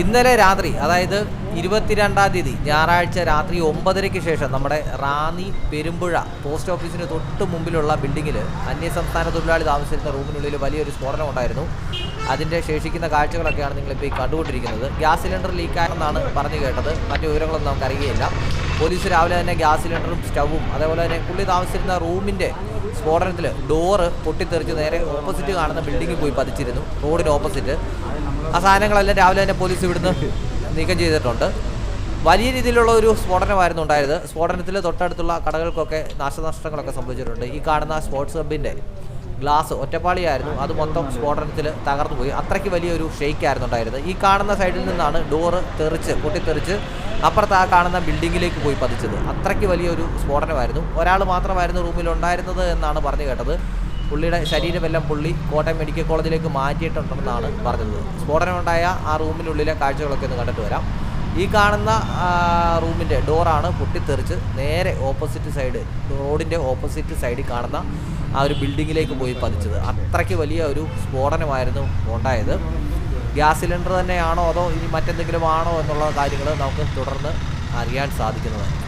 ഇന്നലെ രാത്രി അതായത് ഇരുപത്തിരണ്ടാം തീയതി ഞായറാഴ്ച രാത്രി ഒമ്പതരയ്ക്ക് ശേഷം നമ്മുടെ റാന്നി പെരുമ്പുഴ പോസ്റ്റ് ഓഫീസിന് തൊട്ട് മുമ്പിലുള്ള ബിൽഡിങ്ങിൽ അന്യസംസ്ഥാന തൊഴിലാളി താമസിച്ചിരുന്ന റൂമിനുള്ളിൽ വലിയൊരു സ്ഫോടനം ഉണ്ടായിരുന്നു അതിന്റെ ശേഷിക്കുന്ന കാഴ്ചകളൊക്കെയാണ് നിങ്ങളിപ്പോൾ ഈ കണ്ടുകൊണ്ടിരിക്കുന്നത്. ഗ്യാസ് സിലിണ്ടർ ലീക്കാണെന്നാണ് പറഞ്ഞു കേട്ടത്. മറ്റു വിവരങ്ങളൊന്നും നമുക്ക് അറിയുകയില്ല പോലീസ് രാവിലെ തന്നെ ഗ്യാസ് സിലിണ്ടറും സ്റ്റവും അതേപോലെ തന്നെ പുള്ളി താമസിച്ചിരുന്ന റൂമിന്റെ സ്ഫോടനത്തിൽ ഡോറ് പൊട്ടിത്തെറിച്ച് നേരെ ഓപ്പോസിറ്റ് കാണുന്ന ബിൽഡിങ്ങിൽ പോയി പതിച്ചിരുന്നു. റോഡിന് ഓപ്പോസിറ്റ് ആ സാധനങ്ങളെല്ലാം രാവിലെ തന്നെ പോലീസ് ഇവിടുന്ന് നീക്കം ചെയ്തിട്ടുണ്ട്. വലിയ രീതിയിലുള്ള ഒരു സ്ഫോടനമായിരുന്നു ഉണ്ടായത്. സ്ഫോടനത്തിൽ തൊട്ടടുത്തുള്ള കടകൾക്കൊക്കെ നാശനഷ്ടങ്ങളൊക്കെ സംഭവിച്ചിട്ടുണ്ട്. ഈ കാണുന്ന സ്പോർട്സ് ഹബിന്റെ ഗ്ലാസ് ഒറ്റപ്പാളിയായിരുന്നു. അത് മൊത്തം സ്ഫോടനത്തിൽ തകർന്നു പോയി. അത്രയ്ക്ക് വലിയൊരു ഷെയ്ക്കായിരുന്നു ഉണ്ടായിരുന്നത്. ഈ കാണുന്ന സൈഡിൽ നിന്നാണ് ഡോറ് തെറിച്ച് പൊട്ടിത്തെറിച്ച് അപ്പുറത്ത് ആ കാണുന്ന ബിൽഡിങ്ങിലേക്ക് പോയി പതിച്ചത്. അത്രയ്ക്ക് വലിയൊരു സ്ഫോടനമായിരുന്നു. ഒരാൾ മാത്രമായിരുന്നു റൂമിൽ ഉണ്ടായിരുന്നത് എന്നാണ് പറഞ്ഞു കേട്ടത്. പുള്ളിയുടെ ശരീരമെല്ലാം പുള്ളി കോട്ടയം മെഡിക്കൽ കോളേജിലേക്ക് മാറ്റിയിട്ടുണ്ടെന്നാണ് പറഞ്ഞത്. സ്ഫോടനമുണ്ടായ ആ റൂമിനുള്ളിലെ കാഴ്ചകളൊക്കെ ഒന്ന് കണ്ടിട്ട് വരാം. ഈ കാണുന്ന റൂമിന്റെ ഡോറാണ് പൊട്ടിത്തെറിച്ച് നേരെ ഓപ്പോസിറ്റ് സൈഡ് റോഡിന്റെ ഓപ്പോസിറ്റ് സൈഡിൽ കാണുന്ന ആ ഒരു ബിൽഡിങ്ങിലേക്ക് പോയി പതിച്ചത്. അത്രയ്ക്ക് വലിയ ഒരു സ്ഫോടനമായിരുന്നു ഉണ്ടായത്. ഗ്യാസ് സിലിണ്ടർ തന്നെയാണോ അതോ ഇനി മറ്റെന്തെങ്കിലും ആണോ എന്നുള്ള കാര്യങ്ങൾ നമുക്ക് തുടർന്ന് അറിയാൻ സാധിക്കുന്നതാണ്